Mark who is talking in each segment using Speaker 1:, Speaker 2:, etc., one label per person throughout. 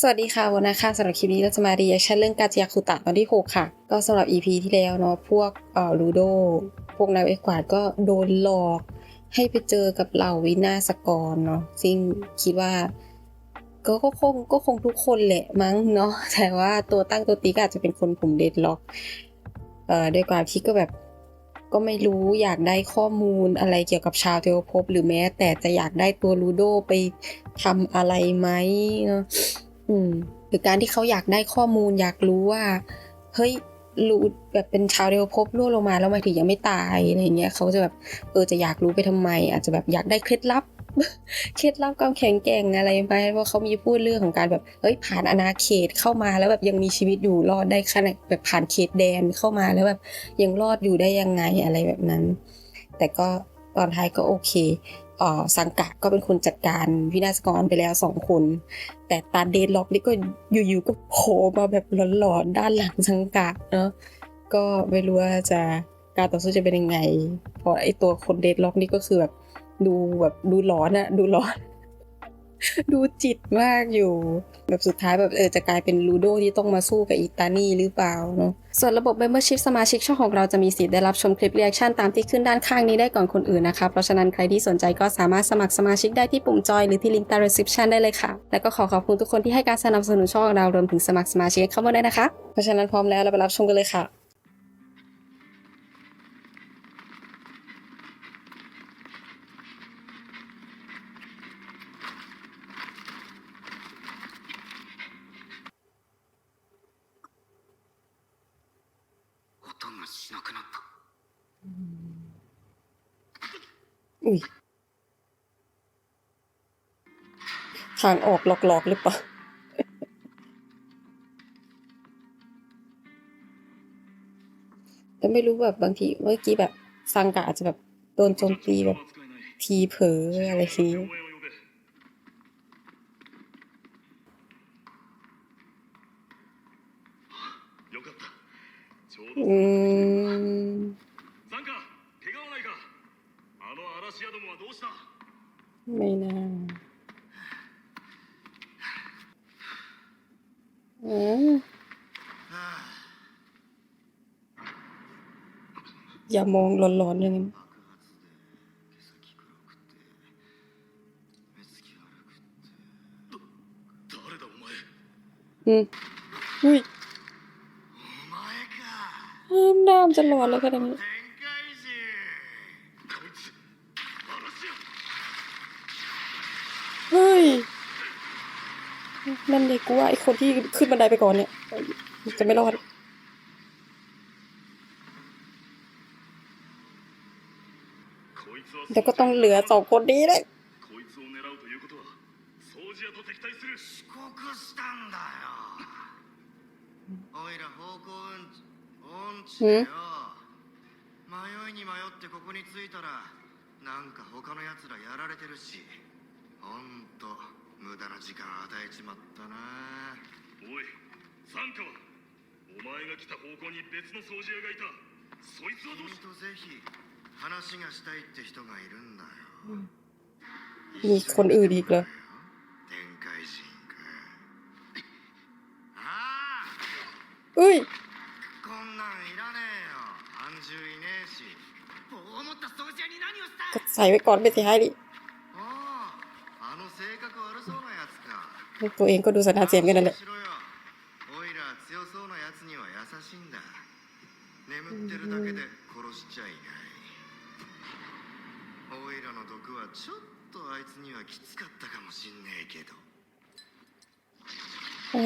Speaker 1: สวัสดีค่ะวันนะคะสำหรับคลิปนี้เราจะมา reaction เรื่องกาจิยาคุตะตอนที่ 6 ค่ะ ก็สำหรับ EP ที่แล้วเนาะพวกเอ่อลูโด พวกนายเอกวาดก็โดนหลอก ให้ไปเจอกับเหล่าวินาศกรเนาะซึ่งคิดว่าก็ก็คงก็คงทุกคนแหละมั้งเนาะแต่ว่าตัวตั้งตัวตีก็อาจจะเป็นคนผมเด็ดล็อกเอ่อด้วยความที่ก็แบบก็ไม่รู้อยากได้ข้อมูลอะไรเกี่ยวกับชาวเทวภพหรือแม้แต่จะอยากได้ตัวลูโดไปทำอะไรไหมเนาะ อืมหรือการที่เขาอยากได้ข้อมูลอยากรู้ว่า เฮ้ยรู้แบบเป็นชาวเทวภพล่วงลงมาแล้วมาถึงยังไม่ตายอะไรเงี้ยเขาจะแบบเออจะอยากรู้ไปทำไม อาจจะแบบอยากได้เคล็ดลับเคล็ดลับความแข็งแกร่งอะไรไปเพราะเขามีพูดเรื่องของการแบบเฮ้ยผ่านอาณาเขตเข้ามาแล้วแบบยังมีชีวิตอยู่รอดได้ขนาดแบบผ่านเขตแดนเข้ามาแล้วแบบยังรอดอยู่ได้ยังไงอะไรแบบนั้น แต่ก็ตอนท้ายก็โอเค สังกัดก็เป็นคนจัดการวินาศกรไปแล้วสองคน แต่ตาเดนล็อกนี่ก็อยู่ๆก็โผล่มาแบบหลอนๆด้านหลังสังกัดเนาะก็ไม่รู้ว่าจะการต่อสู้จะเป็นยังไง เพราะไอตัวคนเดนล็อกนี่ก็คือแบบดูแบบดูหลอนอะดูหลอน ดูจิตมากอยู่ แบบสุดท้ายแบบเออจะกลายเป็นลูโดที่ต้องมาสู้กับอิตานี่หรือเปล่าเนาะส่วนระบบ Membership สมาชิกช่องของเราจะมีสิทธิ์ได้รับชมคลิป Reaction ตามที่ขึ้นด้านข้างนี้ได้ก่อนคนอื่นนะคะ เพราะฉะนั้นใครที่สนใจก็สามารถสมัครสมาชิกได้ที่ปุ่มจอยหรือที่ลิงก์ใต้ description ได้เลยค่ะ แล้วก็ขอขอบคุณทุกคนที่ให้การสนับสนุนช่องเรารวมถึงสมัครสมาชิกเข้ามาได้นะคะ เพราะฉะนั้นพร้อมแล้วเราไปรับชมกันเลยค่ะางออกหลอกๆหรือเปล่าแต่ไม่รู้แบบบางทีเมื่อกี้แบบซังกะอาจจะแบบโดนโจมตีแบบทีเผลออะไรทีอืมไม่น่า อย่ามองหลอนๆอย่างนี้อืมอุ้ยน้ำจะหลอนแล้วก็ได้ นั่นเลยกูว่าไอคนที่ขึ้นบันไดไปก่อนเนี่ย จะไม่รอด
Speaker 2: こいつは
Speaker 1: เดี๋ยวก็ต้องเหลือสองคนนี้เลย
Speaker 2: こいつを狙うということは掃除屋と敵対する
Speaker 3: 遅刻したんだよおいら方向音痴音痴だよ迷いに迷ってここに着いたらなんか他の奴らやられてるしほんと 無駄な時間与えちまったな
Speaker 2: おいザンカはお前が来た方向に別の掃除屋がいたそいつはどうし
Speaker 3: 君とぜひ話がしたいって人がいるんだよ
Speaker 1: มีคนอื่นอีกเหรอ
Speaker 3: 天界人かああ
Speaker 1: อุ้ย
Speaker 3: こんなんいらねえよ安住いねえし棒を持った掃除屋に何をした
Speaker 1: ก็ใส่ไว้ก่อนไปสิให้ดิ ตัวเองก็ดูสันดานเสียนกันนั่นแหละ
Speaker 3: 安心しろよおいら強そうなやつには優しいんだ眠ってるだけで殺しちゃいないおいらの毒はちょっとあいつにはきつかったかもしんねえけど
Speaker 1: เอ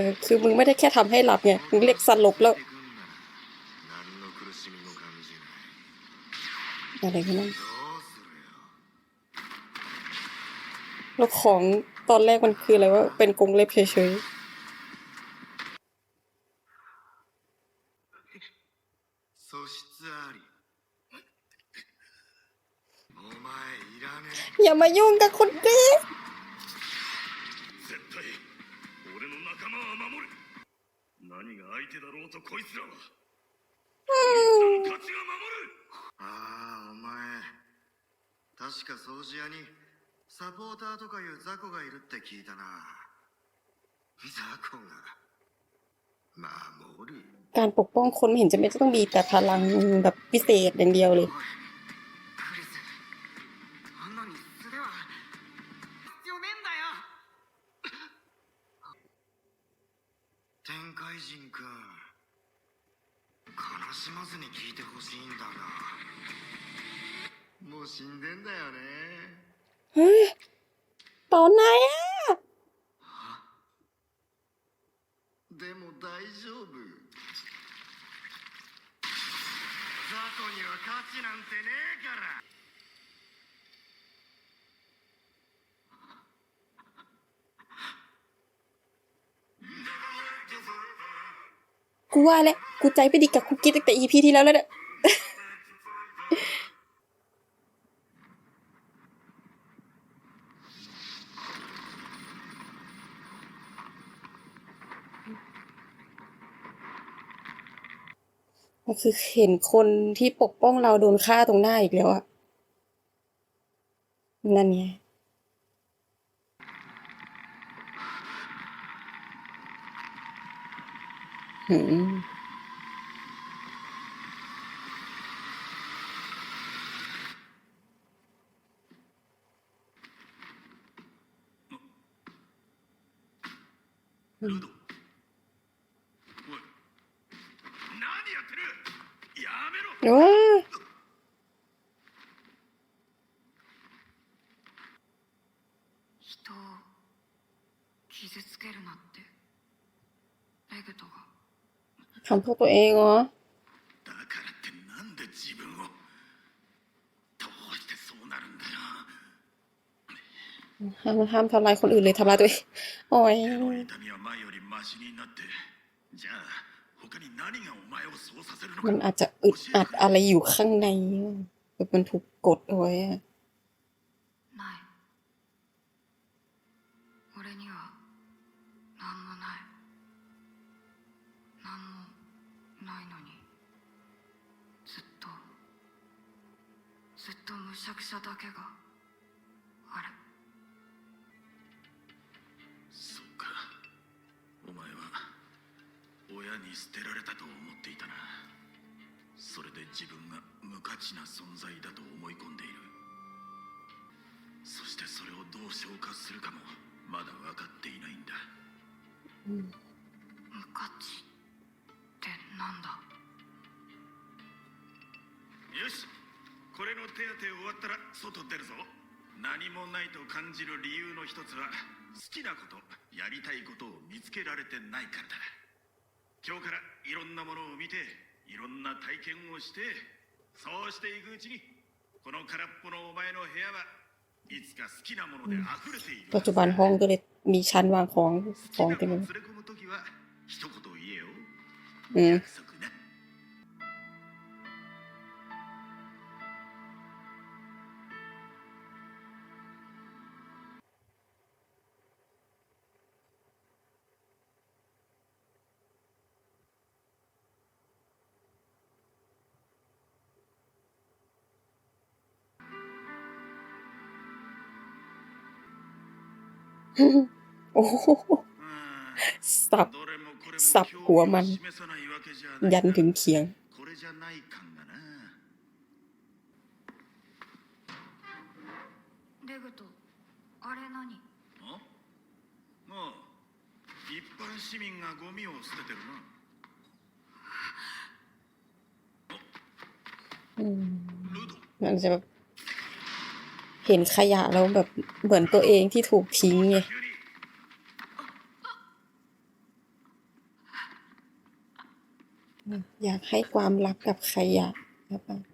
Speaker 1: อ คือมึงไม่ได้แค่ทำให้หลับไง มึงเรียกสลบแล้ว
Speaker 3: 何の苦しみも感じない
Speaker 1: อะไรกันนั่น แล้วของตอนแรกมันคืออะไรว่าเป็นกรงเล็บเฉย
Speaker 3: 素質ありお前いらねえ
Speaker 1: ๆ อย่ามายุ่งกับคนกรีด
Speaker 2: 絶対俺の仲間は守る何が相手だろうとこいつらはこいつらの価値は守る
Speaker 3: ああお前確か掃除屋に サポーターとかいう雑魚がいるって聞いたな 雑魚が守る
Speaker 1: การปกป้องคนไม่เห็นจะไม่ต้องมีแต่พลังแบบพิเศษอย่างเดียวเลย
Speaker 3: おいクリスあんなに素では必要ねえんだよ天界人くん悲しまずに聞いてほしいんだがもう死んでんだよね
Speaker 1: เฮ้ยตอนไหนอะ
Speaker 3: でも大丈夫雑魚には価値なんてねえから
Speaker 1: กูว่าแล้วกูใจไม่ดีกับคุกกี้ตั้งแต่ EP ที่แล้วแล้วเนี่ย ก็คือเห็นคนที่ปกป้องเราโดนฆ่าตรงหน้าอีกแล้วอะนั่นไงหืม โอ้คำพูดตัวเองเหรอห้ามห้ามทำลายคนอื่นเลยทำลายตัวเองโอ้ย
Speaker 2: 手の痛みは前よりマシになってじゃあ他に何がお前をそうさせるの
Speaker 1: มัน
Speaker 2: か
Speaker 1: อาจจะอึดอัดอะไรอยู่ข้างในแบบมันถูกกดเอาไว้อะ
Speaker 4: ない俺には何もない何もないのにずっとずっとむしゃくしゃだけがある
Speaker 2: 親に捨てられたと思っていたな。それで自分が無価値な存在だと思い込んでいる。そしてそれをどう消化するかもまだ分かっていないんだ。
Speaker 4: 無価値ってなんだ？
Speaker 2: よし。これの手当て終わったら外出るぞ。何もないと感じる理由の一つは好きなことやりたいことを見つけられてないからだ今日からいろんなものを見ていろんな体験をしてそうしていくうちにこの空っぽのお前の部屋はいつか好きなもので溢れている
Speaker 1: ปัจจุบันห้องก็เลยมีชั้นวางของข
Speaker 2: 好
Speaker 1: อง
Speaker 2: き
Speaker 1: เต็ม
Speaker 2: な
Speaker 1: ไป
Speaker 2: の
Speaker 1: หมด
Speaker 2: を連れ込む時は一言言えよ
Speaker 1: อืม โอ้โห
Speaker 2: うん
Speaker 1: สับ
Speaker 2: どれもこれも
Speaker 1: สับหัวมัน
Speaker 2: 興味を示さないわけじゃない
Speaker 1: ยันถึงเขียง
Speaker 2: これじゃない感がな
Speaker 4: レグトあれ何
Speaker 2: あああ一般市民がゴミを捨ててるな
Speaker 1: อืม
Speaker 2: ルド
Speaker 1: มันจะแบบเ ห็นขยะแล้วแบบเหมือนตัวเองที่ถูกทิ้งไงอยากให้ความรักกับขยะใช่ะ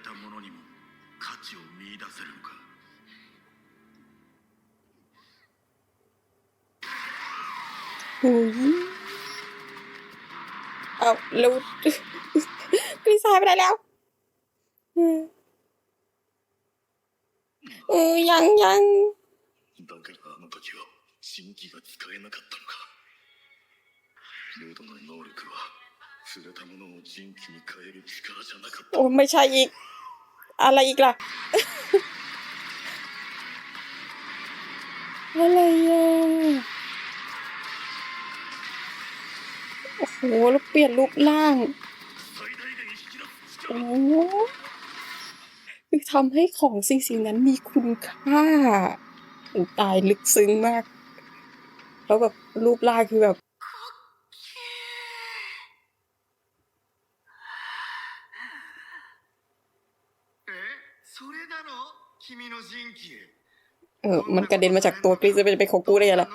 Speaker 4: れ
Speaker 2: たものにも 価値を見出せるのか
Speaker 1: โอ้ยเอาแล้ว กรีซายไปไหนแล้วเออเออยังยัง
Speaker 2: だからあの時は神器が使えなかったのかルドの能力は触れたものを人気に変える力じゃなかった
Speaker 1: โอ้ไม่ใช่ อะไรอีกล่ะ อะไรอะโอ้โหแล้วเปลี่ยนรูปร่างโอ้คือทำให้ของสิ่งสิ่งนั้นมีคุณค่าตายลึกซึ้งมาก แล้วแบบรูปร่างคือแบบ เออ มันกระเด็นมาจากตัวกริซจะไปไปของกูได้ยังล่ะ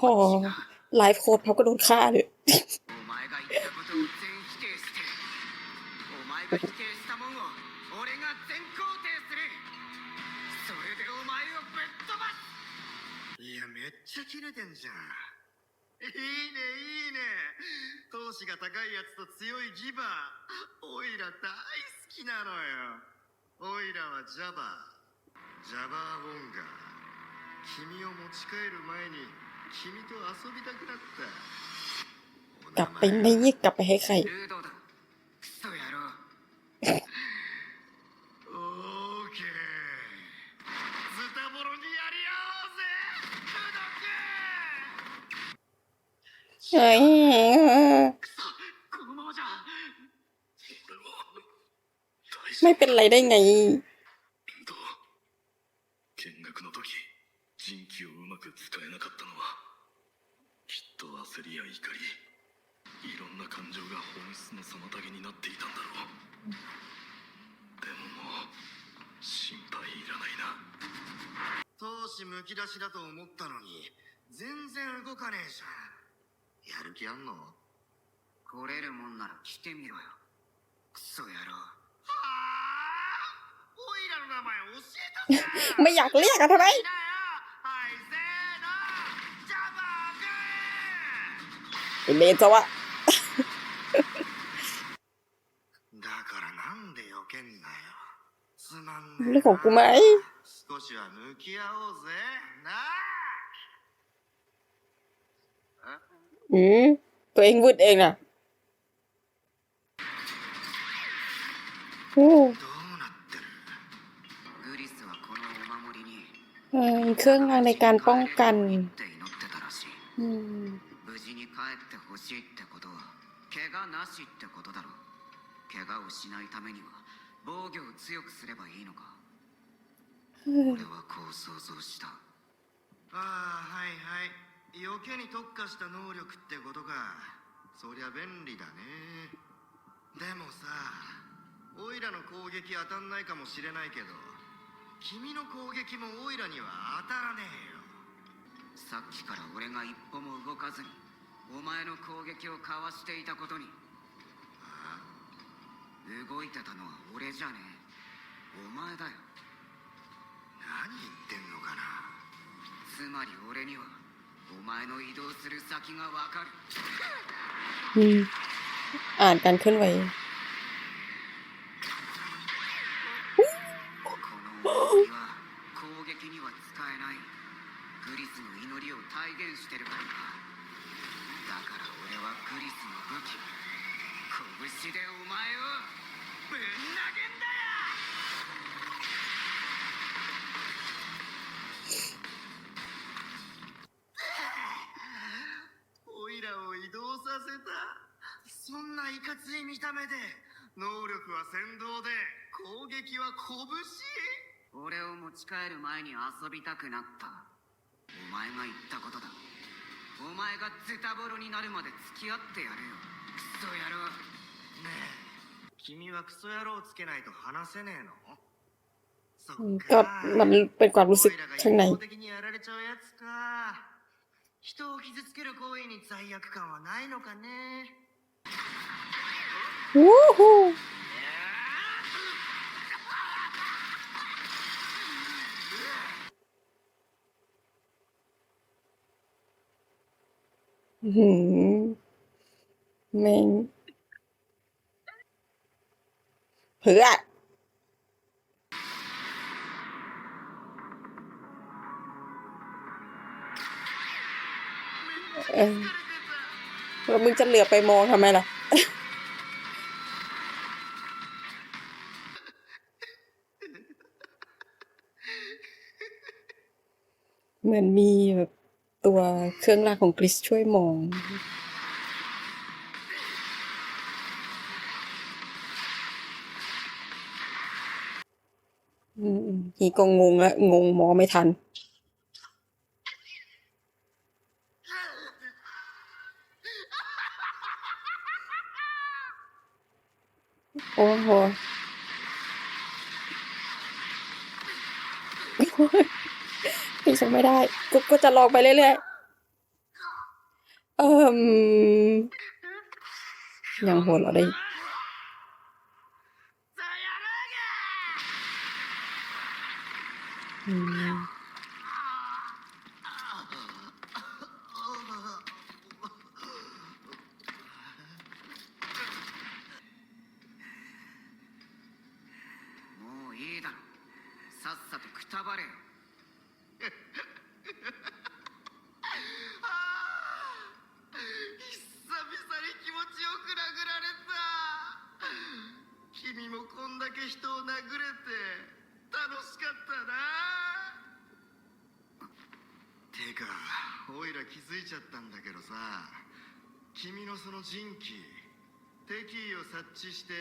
Speaker 1: โอไลฟ์โค้ดเขาก็โดนฆ่าเลย
Speaker 4: が否定したもんを俺が全肯定するそれでお前をぶっ飛ばす
Speaker 3: いやめっちゃキレてんじゃんいいねいいね闘志が高いやつと強いギバーオイラ大好きなのよオイラはジャバージャバーウォンガー君を持ち帰る前に君と遊びたくなったお
Speaker 1: กลับ
Speaker 3: 名
Speaker 1: ไป
Speaker 3: 前
Speaker 1: ไม่เงียกลับไปให้ใคร
Speaker 4: ルード
Speaker 1: ไม่
Speaker 2: 夫
Speaker 1: เป็นไรได้ไง
Speaker 2: どう見学の時人気をうまく使えなかったのはきっと焦りや怒りいろんな感情が本質の妨げになっていたんだろうでももう心配いらないな
Speaker 3: 闘志むき出しだと思ったのに全然動かねえじゃん やる気あんのは
Speaker 4: 来れるもんなら来てみろよクソ野郎
Speaker 3: あオイラの名前教えたじゃん
Speaker 1: ไม่อยากเรียกอะทำไม
Speaker 3: いいなよはいせーのジャバーくん
Speaker 1: เลนจะวะ
Speaker 3: だからなんで避けんなよつまんねえな
Speaker 1: เรื่องของกูไหม
Speaker 3: 少しは向き合おうぜなあ
Speaker 1: อืม ตัวเองวืดเองน่ะโอ้
Speaker 3: どうなってる
Speaker 4: グリスはこのお守りに
Speaker 1: เออเครื่องรางในการป้องกัน
Speaker 4: って祈ってたらしい
Speaker 1: อืม
Speaker 4: 無事に帰ってほしいってことは怪我なしってことだろ怪我をしないためには防御を強くすればいいのか
Speaker 1: เออ
Speaker 4: 俺はこう想像した
Speaker 3: ああはいはい 避けに特化した能力ってことか。そりゃ便利だね。でもさオイラの攻撃当たんないかもしれないけど君の攻撃もオイラには当たらねえよ。
Speaker 4: さっきから俺が一歩も動かずにお前の攻撃をかわしていたことに。
Speaker 3: あ
Speaker 4: 動いてたのは俺じゃねえ。お前だよ。
Speaker 3: 何言ってんのかな。
Speaker 4: つまり俺には お前の移動する先がわかる
Speaker 1: อืม อ่านการเคลื่อนไหว
Speaker 3: 見た目で能力は先導で攻撃は拳
Speaker 4: 俺を持ち帰る前に遊びたくなったお前が言ったことだお前がズタボロになるまで付き合ってやるよクソ野郎
Speaker 3: え君はクソ野郎をつけないと話せねえのそ
Speaker 1: อืม
Speaker 3: っ
Speaker 1: ก็
Speaker 3: か
Speaker 1: มันเป็นความรู้สึก
Speaker 3: おいらが
Speaker 1: ข้างใน
Speaker 3: 一方的にやられちゃうやつか人を傷つける行為に罪悪感はないのかね
Speaker 1: วู้ฮู้อื้อหือแม่งเพื่อเออแล้วมึงจะเหลือไปมองทำไมล่ะ เหมือนมีแบบตัวเครื่องรางของกริสช่วยมอง อืมอืมนี่ก็งงละงงมองไม่ทัน โอ้โห พี่ฉัน ไม่ได้กูก็จะลองไปเรื่อยๆ เอ่มยังหัวเราะได้อีก
Speaker 3: さやらが
Speaker 1: อืม
Speaker 3: もういいだろさっさとくたばれよ 人気敵意を察知して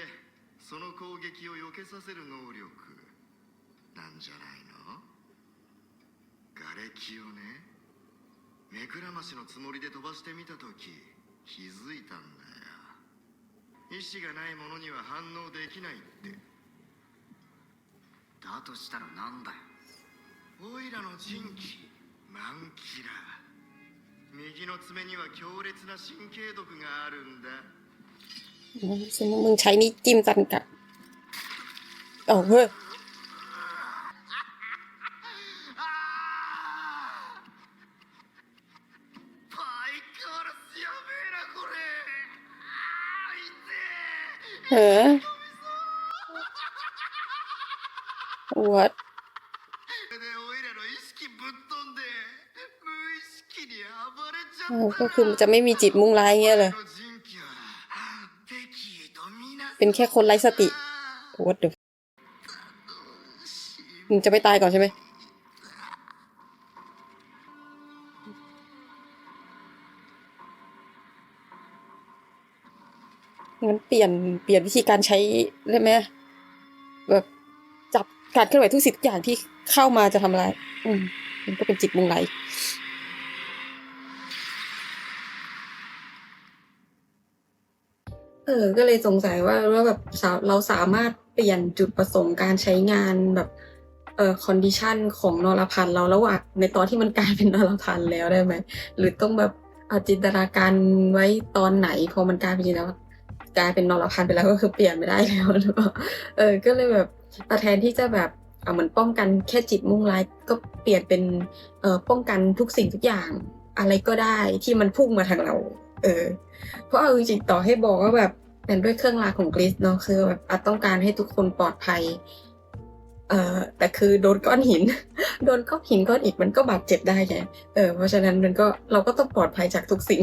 Speaker 3: その攻撃を避けさせる能力。なんじゃないの？瓦礫をね。目くらましのつもりで飛ばしてみた時気づいたんだよ。意志がないものには反応できないって。だとしたらなんだよ。オイラの人気マンキラ右の爪には強烈な神経毒があるんだ
Speaker 1: ซึ่งมึงใช้นี่จิ้มกันกับเอ้าเฮ้ย
Speaker 3: 相変わらずやべえなこれあー痛え
Speaker 1: เฮ้อ ก็คือจะไม่มีจิตมุ่งร้ายเงี้ยเลย เป็นแค่คนไร้สติวัดเดี๋ยวมึงจะไม่ตายก่อนใช่ไหมงั้นเปลี่ยนเปลี่ยนวิธีการใช้ได้ไหมแบบจับการเคลื่อนไหวทุกสิ่งทุกอย่างที่เข้ามาจะทำอะไร อืมมันก็เป็นจิตมุงไหล เออ ก็เลยสงสัยว่าว่าแบบเราสามารถเปลี่ยนจุดประสงค์การใช้งานแบบเอ่อคอนดิชันของนรพันธ์เราระหว่างในตอนที่มันกลายเป็นนรพันธ์แล้วได้ไหม หรือต้องแบบเอาจินตนาการไว้ตอนไหนพอมันกลายเป็นจริงแล้วกลายเป็นนรพันธ์ไปแล้วก็คือเปลี่ยนไม่ได้แล้วหรือเปล่าเออ ก็เลยแบบแทนที่จะแบบเอาเหมือนป้องกันแค่จิตมุ่งร้ายก็เปลี่ยนเป็นเอ่อป้องกันทุกสิ่งทุกอย่างอะไรก็ได้ที่มันพุ่งมาทางเรา เออ เพราะเอาจริงต่อให้บอกว่าแบบ เป็นด้วยเครื่องรางของกรีซเนาะคือแบบอาต้องการให้ทุกคนปลอดภัย เอ่อแต่คือโดนก้อนหิน โดนก้อนหินก้อนอิฐมันก็บาดเจ็บได้ไงเออเพราะฉะนั้นมันก็เราก็ต้องปลอดภัยจากทุกสิ่ง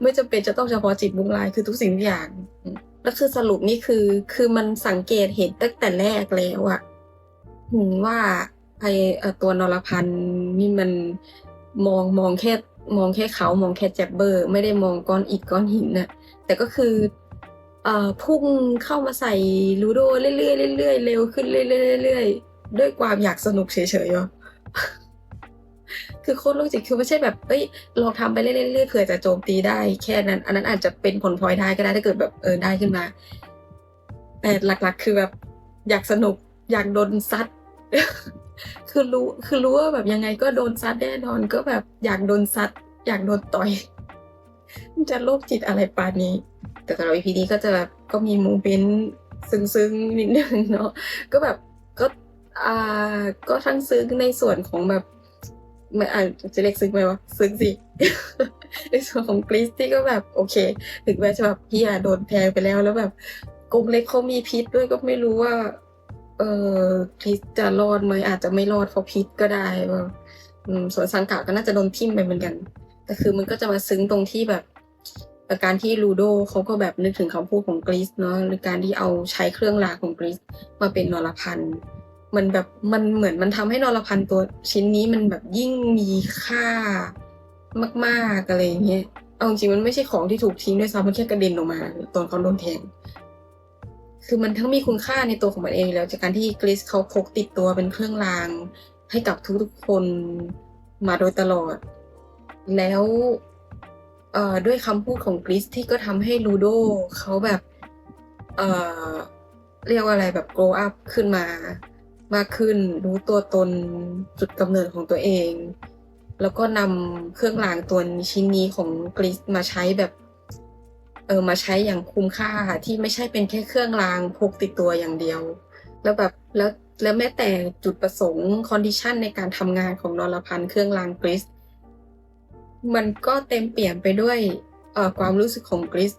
Speaker 1: ไม่จำเป็นจะต้องเฉพาะจิตมุงลายคือทุกสิ่งทุกอย่างแล้วคือสรุปนี่คือ คือมันสังเกตเห็นตั้งแต่แรกแล้วอะว่าไอตัวนรพันธ์นี่มันมองมองแค่มองแค่เขามองแค่แจ็บเบอร์ ไม่ได้มองก้อนอิฐก้อนหินน่ะ แต่ก็คือ เอ่อพุ่งเข้ามาใส่ลูโดเรื่อยๆเรื่อยๆเร็วขึ้นเรื่อยๆเรื่อยๆด้วยความอยากสนุกเฉยๆวะคือโคตรโรคจิตคือไม่ใช่แบบเอ้ยลองทำไปเรื่อยๆเผื่อจะโจมตีได้แค่นั้น อันนั้นอาจจะเป็นผลพลอยได้ก็ได้ถ้าเกิดแบบเออได้ขึ้นมา แต่หลักๆ คือแบบ อยากสนุกอยากโดนซัดคือรู้คือรู้ว่าแบบยังไงก็โดนซัดแน่นอนก็แบบอยากโดนซัด อยากโดนต่อยมันจะโรคจิตอะไรปานนี้ แต่สำหรับ EP นี้ก็จะแบบก็มีโมเมนต์ซึ้งๆนิดนึงเนาะก็แบบก็อ่าก็ทั้งซึ้งในส่วนของแบบไม่อ่าจะเรียกซึ้งไหมวะซึ้งสิในส่วนของกรีซที่ก็แบบโอเค ถึงแม้จะแบบพี่อาโดนแทงไปแล้วแล้วแบบกรงเล็กเขามีพิษด้วยก็ไม่รู้ว่า เออคริสจะรอดไหมอาจจะไม่รอดเพราะพิษก็ได้ว่าส่วนสังกาก็น่าจะโดนทิ่มไปเหมือนกัน แต่คือมันก็จะมาซึ้งตรงที่แบบ อ่อการที่ลูโดเขาก็แบบนึกถึงคำพูดของกรีซเนาะหรือการที่เอาใช้เครื่องรางของกรีซมาเป็นนรพันธ์มันแบบมันเหมือนมันทำให้นรพันธ์ตัวชิ้นนี้มันแบบยิ่งมีค่ามากๆอะไรเงี้ยเอาจริงมันไม่ใช่ของที่ถูกทิ้งด้วยซ้ำมันแค่กระเด็นออกมา ตอนเขาโดนแทงคือมันทั้งมีคุณค่าในตัวของมันเอง แล้วจากการที่กริสเขาพกติดตัวเป็นเครื่องราง ให้กับทุกๆคนมาโดยตลอด แล้ว เอ่อด้วยคำพูดของกริสที่ก็ทำให้ลูโดเขาแบบเอ่อเรียกว่าอะไรแบบ grow up ขึ้นมามากขึ้น รู้ตัวตนจุดกำเนิดของตัวเอง แล้วก็นำเครื่องรางตัวชิ้นนี้ของกริสมาใช้แบบเออมาใช้อย่างคุ้มค่าที่ไม่ใช่เป็นแค่เครื่องรางพกติดตัวอย่างเดียว แล้วแบบแล้วแล้วแม้แต่จุดประสงค์คอนดิชันในการทำงานของนรพันธ์เครื่องรางกริส มันก็เต็มเปี่ยมไปด้วยความรู้สึกของกริส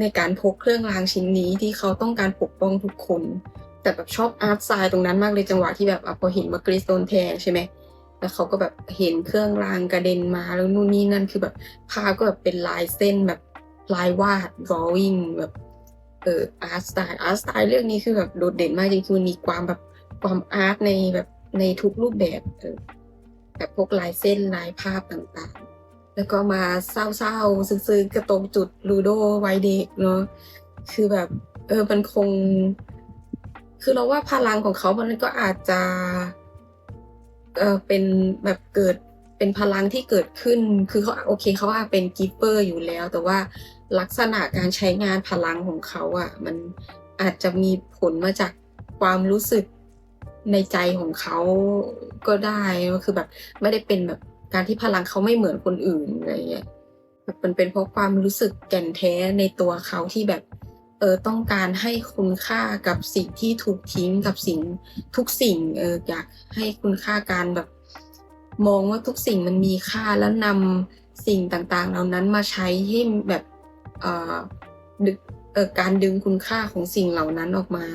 Speaker 1: ในการพกเครื่องรางชิ้นนี้ที่เขาต้องการปกป้องทุกคน แต่แบบชอบอาร์ตไซน์ตรงนั้นมากเลยจังหวะที่แบบอพอเห็นว่ากริสโดนแทงใช่ไหมแล้วเขาก็แบบเห็นเครื่องรางกระเด็นมาแล้วนู่นนี่นั่นคือแบบภาพก็แบบเป็นลายเส้นแบบลายวาด drawing แบบเอออาร์ตสไตล์อาร์ตสไตล์เรื่องนี้คือแบบโดดเด่นมากจริงคือมันมีความแบบความอาร์ตในแบบในทุกรูปแบบเออแบบพวกลายเส้นลายภาพต่างๆ แล้วก็มาเศร้าๆซึ้งๆกระตรงจุดลูโดไวเด็กเนาะคือแบบ เออมันคง คือเราว่าพลังของเขามันก็อาจจะ เออเป็นแบบเกิดเป็นพลังที่เกิดขึ้น คือเขาโอเคเขาอาจเป็นกิฟเปอร์อยู่แล้ว แต่ว่าลักษณะการใช้งานพลังของเขาอะ่ะ มันอาจจะมีผลมาจากความรู้สึกในใจของเขาก็ได้ก็คือแบบไม่ได้เป็นแบบ การที่พลังเขาไม่เหมือนคนอื่นอะไรเงี้ยแบบมันเป็นเพราะความรู้สึกแก่นแท้ในตัวเขาที่แบบ เออต้องการให้คุณค่ากับสิ่งที่ถูกทิ้งกับสิ่งทุกสิ่งเอออยากให้คุณค่าการแบบ มองว่าทุกสิ่งมันมีค่าแล้วนำสิ่งต่างๆ เหล่านั้นมาใช้ให้แบบเออดึกเออการดึงคุณค่าของสิ่งเหล่านั้นออกมา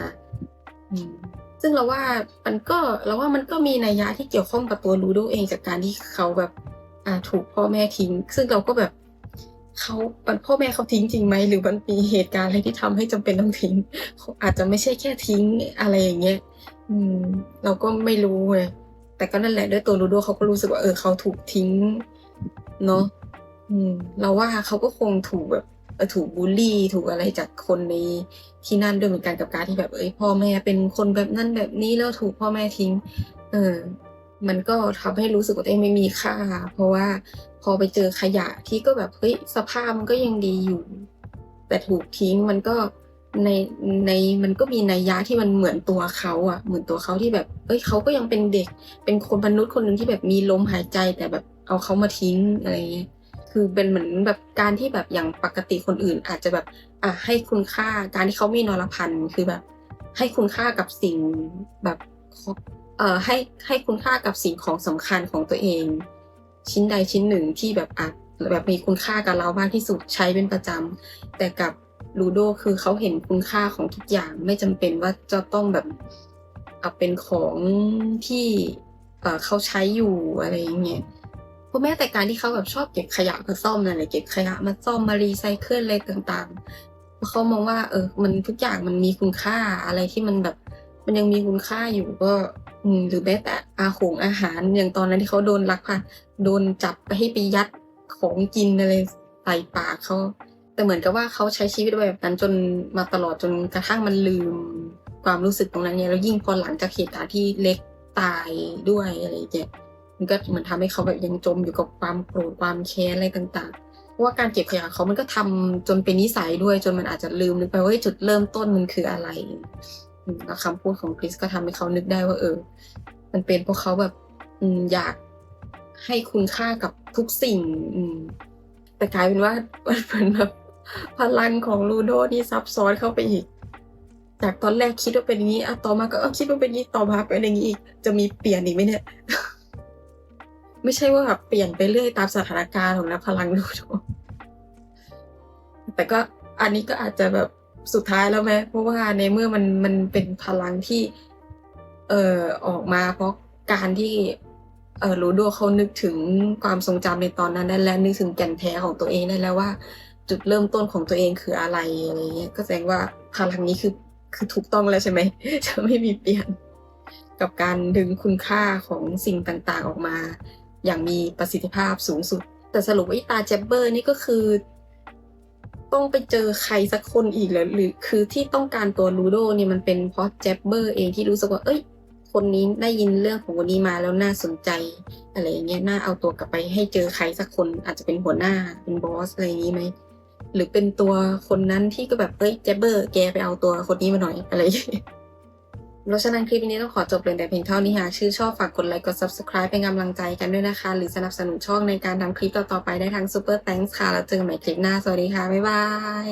Speaker 1: อืม ซึ่งเราว่ามันก็เราว่ามันก็มีนัยยะที่เกี่ยวข้องกับตัวลูโดเองจากการที่เขาแบบอ่าถูกพ่อแม่ทิ้ง ซึ่งเราก็แบบเขาพ่อแม่เขาทิ้งจริงไหมหรือมันมีเหตุการณ์อะไรที่ทำให้จำเป็นต้องทิ้ง อาจจะไม่ใช่แค่ทิ้งอะไรอย่างเงี้ยอืม เราก็ไม่รู้ไงแต่ก็นั่นแหละด้วยตัวลูโดเขาก็รู้สึกว่าเออเขาถูกทิ้งเนาะอืม เราว่าเขาก็คงถูกแบบ ถูกบูลลี่ถูกอะไรจากคนในที่นั่นด้วยเหมือนกันกับการที่แบบ เอ้ยพ่อแม่เป็นคนแบบนั้นแบบนี้แล้วถูกพ่อแม่ทิ้ง เออ มันก็ทำให้รู้สึกว่าตัวเองไม่มีค่า เพราะว่าพอไปเจอขยะที่ก็แบบเฮ้ยสภาพมันก็ยังดีอยู่ แต่ถูกทิ้งมันก็ในในมันก็มีนัยยะที่มันเหมือนตัวเขาอะเหมือนตัวเขาที่แบบ เอ้ยเขาก็ยังเป็นเด็ก เป็นคนมนุษย์คนหนึ่งที่แบบมีลมหายใจแต่แบบเอาเขามาทิ้งอะไรเงี้ย คือเป็นเหมือนแบบการที่แบบอย่างปกติคนอื่น อาจจะแบบอะให้คุณค่าการที่เขามีนรพันธ์คือแบบ ให้คุณค่ากับสิ่งแบบเอ่อให้ให้คุณค่ากับสิ่งของสำคัญของตัวเอง ชิ้นใดชิ้นหนึ่งที่แบบอาจแบบมีคุณค่ากับเรามากที่สุดใช้เป็นประจำแต่กับลูโดคือเขาเห็นคุณค่าของทุกอย่างไม่จำเป็นว่าจะต้องแบบเอาเป็นของที่เอ่อเขาใช้อยู่อะไรอย่างเงี้ย พราะแม้แต่การที่เขาแบบชอบเก็บขยะมาซ่อมนั่นแหละเก็บขยะมาซ่อมมารีไซเคิลอะไรต่างๆเขามองว่า เออ มันทุกอย่างมันมีคุณค่าอะไรที่มันแบบ มันยังมีคุณค่าอยู่ก็หรือแม้แต่อาหงอาหารอย่างตอนนั้นที่เขาโดนลักพาโดนจับไปให้ไปยัดของกินอะไรใส่ปากเขาแต่เหมือนกับว่าเขาใช้ชีวิตแบบนั้นจนมาตลอดจนกระทั่งมันลืมความรู้สึกตรงนั้นเนี่ยแล้วยิ่งพอหลังจากเหตุการณ์ที่เล็กตายด้วยอะไรอย่างเงี้ย มันก็เหมือนทำให้เขาแบบยังจมอยู่กับความโกรธความแค้นอะไรต่างๆ เพราะว่าการเก็บขยะของเขามันก็ทำจนเป็นนิสัยด้วยจนมันอาจจะลืมนึกไปว่าจุดเริ่มต้นมันคืออะไรแล้วคำพูดของคริสก็ทำให้เขานึกได้ว่า เออ มันเป็นเพราะเขาแบบอยากให้คุณค่ากับทุกสิ่ง แต่กลายเป็นว่ามันเหมือนแบบพลังของลูโดนี่ซับซ้อนเข้าไปอีก จากตอนแรกคิดว่าเป็นอย่างนี้อะต่อมาก็คิดว่าเป็นอย่างนี้ต่อมาเป็นอย่างนี้อีก จะมีเปลี่ยนอีกไหมเนี่ย ไม่ใช่ว่าแบบเปลี่ยนไปเรื่อยตามสถานการณ์ของนะพลังลูดแต่ก็อันนี้ก็อาจจะแบบสุดท้ายแล้วไหมเพราะว่าในเมื่อมันมันเป็นพลังที่ เอ่อออกมาเพราะการที่ เออลูโดเขานึกถึงความทรงจำในตอนนั้นได้แล้วนึกถึงแก่นแท้ของตัวเองได้แล้วว่า จุดเริ่มต้นของตัวเองคืออะไรอะไรเงี้ยก็แสดงว่าพลังนี้คือคือถูกต้องแล้วใช่ไหมจะไม่มีเปลี่ยนกับการดึงคุณค่าของสิ่งต่างๆออกมา อย่างมีประสิทธิภาพสูงสุด แต่สรุปว่าไอ้ตาเจบเบอร์นี่ก็คือ ต้องไปเจอใครสักคนอีกแล้วหรือคือที่ต้องการตัวลูโดเนี่ยมันเป็นเพราะเจบเบอร์เองที่รู้สึกว่าเอ้ย คนนี้ได้ยินเรื่องของคนนี้มาแล้วน่าสนใจอะไรเงี้ยน่าเอาตัวกลับไปให้เจอใครสักคนอาจจะเป็นหัวหน้าเป็นบอสอะไรอย่างงี้ไหมหรือเป็นตัวคนนั้นที่ก็แบบเอ้ยเจบเบอร์แกไปเอาตัวคนนี้มาหน่อยอะไรอย่างเงี้ย เพราะฉะนั้นคลิปนี้ต้องขอจบเลยแต่เพียงเท่านี้หากชื่อชอบฝากกดไลค์กด subscribe เป็นกำลังใจกันด้วยนะคะ หรือสนับสนุนช่องในการทำคลิปต่อๆไปได้ทาง Super Thanks ค่ะ แล้วเจอกันใหม่คลิปหน้า สวัสดีค่ะ บ๊ายบาย